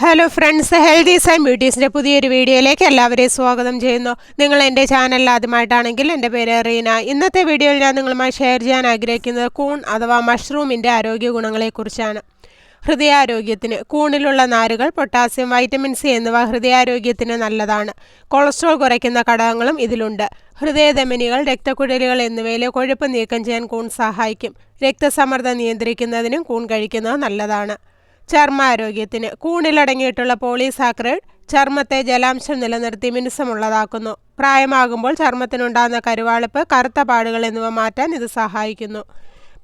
Hello friends healthy sign ബ്യൂട്ടീസിന്റെ പുതിയൊരു വീഡിയോയിലേക്ക് എല്ലാവരെയും സ്വാഗതം ചെയ്യുന്നു. നിങ്ങൾ എന്റെ ചാനലിൽ ആദ്യമായിട്ടാണെങ്കിൽ എന്റെ പേര് റീന. ഇന്നത്തെ വീഡിയോയിൽ ഞാൻ നിങ്ങളുമായി ഷെയർ ചെയ്യാൻ ആഗ്രഹിക്കുന്നത് കൂൺ അഥവാ മഷ്റൂമിന്റെ ആരോഗ്യ ഗുണങ്ങളെക്കുറിച്ചാണ്. ഹൃദയാരോഗ്യത്തിന് കൂണിലുള്ള നാരുകൾ പൊട്ടാസ്യം വൈറ്റമിൻ സി എന്നിവ ഹൃദയാരോഗ്യത്തിന് നല്ലതാണ്. കൊളസ്ട്രോൾ കുറയ്ക്കുന്ന ഘടകങ്ങളും ഇതിലുണ്ട്. ഹൃദയധമനികൾ രക്തക്കുഴലുകൾ എന്നിവയിലെ കൊഴുപ്പ് നീക്കം ചെയ്യാൻ കൂൺ സഹായിക്കും. രക്തസമ്മർദ്ദം നിയന്ത്രിക്കുന്നതിനും കൂൺ കഴിക്കുന്നത് നല്ലതാണ്. ചർമ്മാരോഗ്യത്തിന് കൂണിലടങ്ങിയിട്ടുള്ള പോളിസാക്രൈഡ് ചർമ്മത്തെ ജലാംശം നിലനിർത്തി മിനുസമുള്ളതാക്കുന്നു. പ്രായമാകുമ്പോൾ ചർമ്മത്തിനുണ്ടാകുന്ന കരുവാളിപ്പ് കറുത്ത പാടുകൾ എന്നിവ മാറ്റാൻ ഇത് സഹായിക്കുന്നു.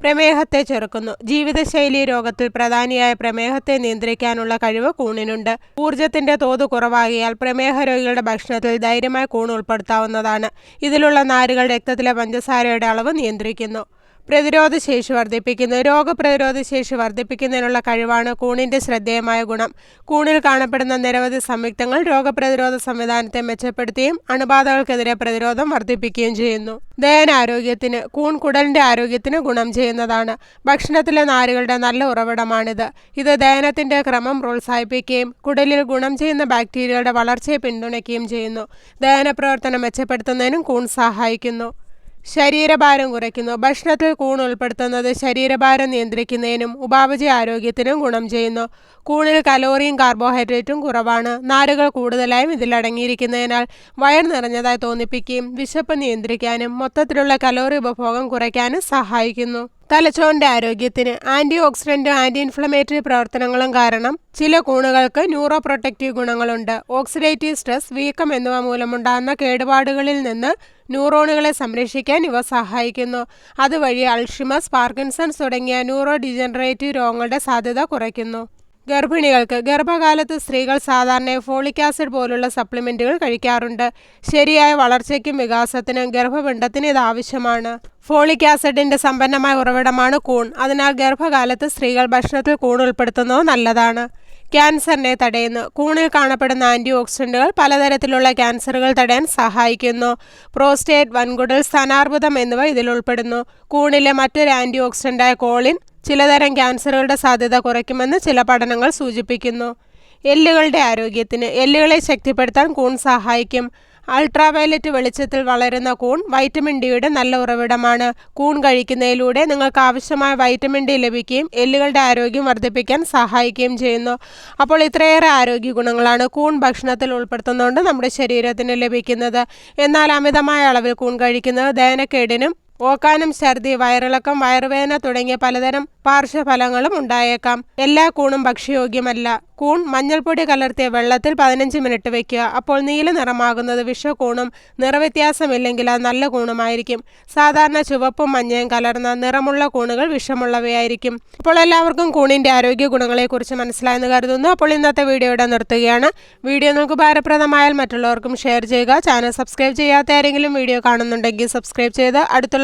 പ്രമേഹത്തെ ചെറുക്കുന്നു. ജീവിതശൈലി രോഗത്തിൽ പ്രധാനിയായ പ്രമേഹത്തെ നിയന്ത്രിക്കാനുള്ള കഴിവ് കൂണിനുണ്ട്. ഊർജത്തിന്റെ തോത് കുറവാകിയാൽ പ്രമേഹ രോഗികളുടെ ഭക്ഷണത്തിൽ ധൈര്യമായി കൂൺ ഉൾപ്പെടുത്താവുന്നതാണ്. ഇതിലുള്ള നാരുകൾ രക്തത്തിലെ പഞ്ചസാരയുടെ അളവ് നിയന്ത്രിക്കുന്നു. പ്രതിരോധ ശേഷി വർദ്ധിപ്പിക്കുന്നു. രോഗപ്രതിരോധ ശേഷി വർദ്ധിപ്പിക്കുന്നതിനുള്ള കഴിവാണ് കൂണിന്റെ ശ്രദ്ധേയമായ ഗുണം. കൂണിൽ കാണപ്പെടുന്ന നിരവധി സംയുക്തങ്ങൾ രോഗപ്രതിരോധ സംവിധാനത്തെ മെച്ചപ്പെടുത്തുകയും അണുബാധകൾക്കെതിരെ പ്രതിരോധം വർദ്ധിപ്പിക്കുകയും ചെയ്യുന്നു. ദഹനാരോഗ്യത്തിന് കൂൺ കുടലിന്റെ ആരോഗ്യത്തിന് ഗുണം ചെയ്യുന്നതാണ്. ഭക്ഷണത്തിലെ നാരുകളുടെ നല്ല ഉറവിടമാണിത്. ഇത് ദഹനത്തിന്റെ ക്രമം പ്രോത്സാഹിപ്പിക്കുകയും കുടലിൽ ഗുണം ചെയ്യുന്ന ബാക്ടീരിയകളുടെ വളർച്ചയെ പിന്തുണയ്ക്കുകയും ചെയ്യുന്നു. ദഹന പ്രവർത്തനം മെച്ചപ്പെടുത്തുന്നതിനും കൂൺ സഹായിക്കുന്നു. ശരീരഭാരം കുറയ്ക്കുന്നു. ഭക്ഷണത്തിൽ കൂൺ ഉൾപ്പെടുത്തുന്നത് ശരീരഭാരം നിയന്ത്രിക്കുന്നതിനും ഉപാപചയ ആരോഗ്യത്തിനും ഗുണം ചെയ്യുന്നു. കൂണിൽ കലോറിയും കാർബോഹൈഡ്രേറ്റും കുറവാണ്. നാരുകൾ കൂടുതലായും ഇതിൽ അടങ്ങിയിരിക്കുന്നതിനാൽ വയർ നിറഞ്ഞതായി തോന്നിപ്പിക്കുകയും വിശപ്പ് നിയന്ത്രിക്കാനും മൊത്തത്തിലുള്ള കലോറി ഉപഭോഗം കുറയ്ക്കാനും സഹായിക്കുന്നു. തലച്ചോറിന്റെ ആരോഗ്യത്തിന് ആന്റി ഓക്സിഡന്റും ആന്റി ഇൻഫ്ലമേറ്ററി പ്രവർത്തനങ്ങളും കാരണം ചില കൂണുകൾക്ക് ന്യൂറോ പ്രൊട്ടക്റ്റീവ് ഗുണങ്ങളുണ്ട്. ഓക്സിഡേറ്റീവ് സ്ട്രെസ് വീക്കം എന്നിവ മൂലമുണ്ടാകുന്ന കേടുപാടുകളിൽ നിന്ന് ന്യൂറോണുകളെ സംരക്ഷിക്കാൻ ഇവ സഹായിക്കുന്നു. അതുവഴി അൾഷിമസ് പാർക്കിൻസൺസ് തുടങ്ങിയ ന്യൂറോ ഡിജനറേറ്റീവ് രോഗങ്ങളുടെ സാധ്യത കുറയ്ക്കുന്നു. ഗർഭിണികൾക്ക് ഗർഭകാലത്ത് സ്ത്രീകൾ സാധാരണ ഫോളിക് ആസിഡ് പോലുള്ള സപ്ലിമെന്റുകൾ കഴിക്കാറുണ്ട്. ശരിയായ വളർച്ചയ്ക്കും വികാസത്തിനും ഗർഭപിണ്ഡത്തിന് ഇത് ആവശ്യമാണ്. ഫോളിക് ആസിഡിന്റെ സമ്പന്നമായ ഉറവിടമാണ് കൂൺ. അതിനാൽ ഗർഭകാലത്ത് സ്ത്രീകൾ ഭക്ഷണത്തിൽ കൂൺ ഉൾപ്പെടുത്തുന്നത് നല്ലതാണ്. ക്യാൻസറിനെ തടയുന്നു. കൂണിൽ കാണപ്പെടുന്ന ആന്റി ഓക്സിഡന്റുകൾ പലതരത്തിലുള്ള ക്യാൻസറുകൾ തടയാൻ സഹായിക്കുന്നു. പ്രോസ്റ്റേറ്റ് വൻകുടൽ സ്ഥാനാർബുദം എന്നിവ ഇതിൽ ഉൾപ്പെടുന്നു. കൂണിലെ മറ്റൊരു ആന്റി ഓക്സിഡന്റായ കോളിൻ ചിലതരം ക്യാൻസറുകളുടെ സാധ്യത കുറയ്ക്കുമെന്ന് ചില പഠനങ്ങൾ സൂചിപ്പിക്കുന്നു. എല്ലുകളുടെ ആരോഗ്യത്തിന് എല്ലുകളെ ശക്തിപ്പെടുത്താൻ കൂൺ സഹായിക്കും. അൾട്രാവയലറ്റ് വെളിച്ചത്തിൽ വളരുന്ന കൂൺ വൈറ്റമിൻ ഡിയുടെ നല്ല ഉറവിടമാണ്. കൂൺ കഴിക്കുന്നതിലൂടെ നിങ്ങൾക്ക് ആവശ്യമായ വൈറ്റമിൻ ഡി ലഭിക്കുകയും എല്ലുകളുടെ ആരോഗ്യം വർദ്ധിപ്പിക്കാൻ സഹായിക്കുകയും ചെയ്യുന്നു. അപ്പോൾ ഇത്രയേറെ ആരോഗ്യ ഗുണങ്ങളാണ് കൂൺ ഭക്ഷണത്തിൽ ഉൾപ്പെടുത്തുന്നതുകൊണ്ട് നമ്മുടെ ശരീരത്തിന് ലഭിക്കുന്നത്. എന്നാൽ അമിതമായ അളവിൽ കൂൺ കഴിക്കുന്നത് ദഹനക്കേടിനും ഓക്കാനം ഛർദി വയറിളക്കം വയറുവേദന തുടങ്ങിയ പലതരം പാർശ്വഫലങ്ങളും ഉണ്ടായേക്കാം. എല്ലാ കൂണും ഭക്ഷ്യയോഗ്യമല്ല. കൂൺ മഞ്ഞൾപ്പൊടി കലർത്തിയ വെള്ളത്തിൽ പതിനഞ്ച് മിനിറ്റ് വെക്കുക. അപ്പോൾ നീല നിറമാകുന്നത് വിഷക്കൂണും നിറവ്യത്യാസമില്ലെങ്കിൽ അത് നല്ല കൂണുമായിരിക്കും. സാധാരണ ചുവപ്പും മഞ്ഞയും കലർന്ന നിറമുള്ള കൂണുകൾ വിഷമുള്ളവയായിരിക്കും. അപ്പോൾ എല്ലാവർക്കും കൂണിന്റെ ആരോഗ്യ ഗുണങ്ങളെക്കുറിച്ച് മനസ്സിലായെന്ന് കരുതുന്നു. അപ്പോൾ ഇന്നത്തെ വീഡിയോ ഇവിടെ നിർത്തുകയാണ്. വീഡിയോ നിങ്ങൾക്ക് ഭാരപ്രദമായാൽ മറ്റുള്ളവർക്കും ഷെയർ ചെയ്യുക. ചാനൽ സബ്സ്ക്രൈബ് ചെയ്യാത്ത ആരെങ്കിലും വീഡിയോ കാണുന്നുണ്ടെങ്കിൽ സബ്സ്ക്രൈബ് ചെയ്ത് അടുത്തുള്ള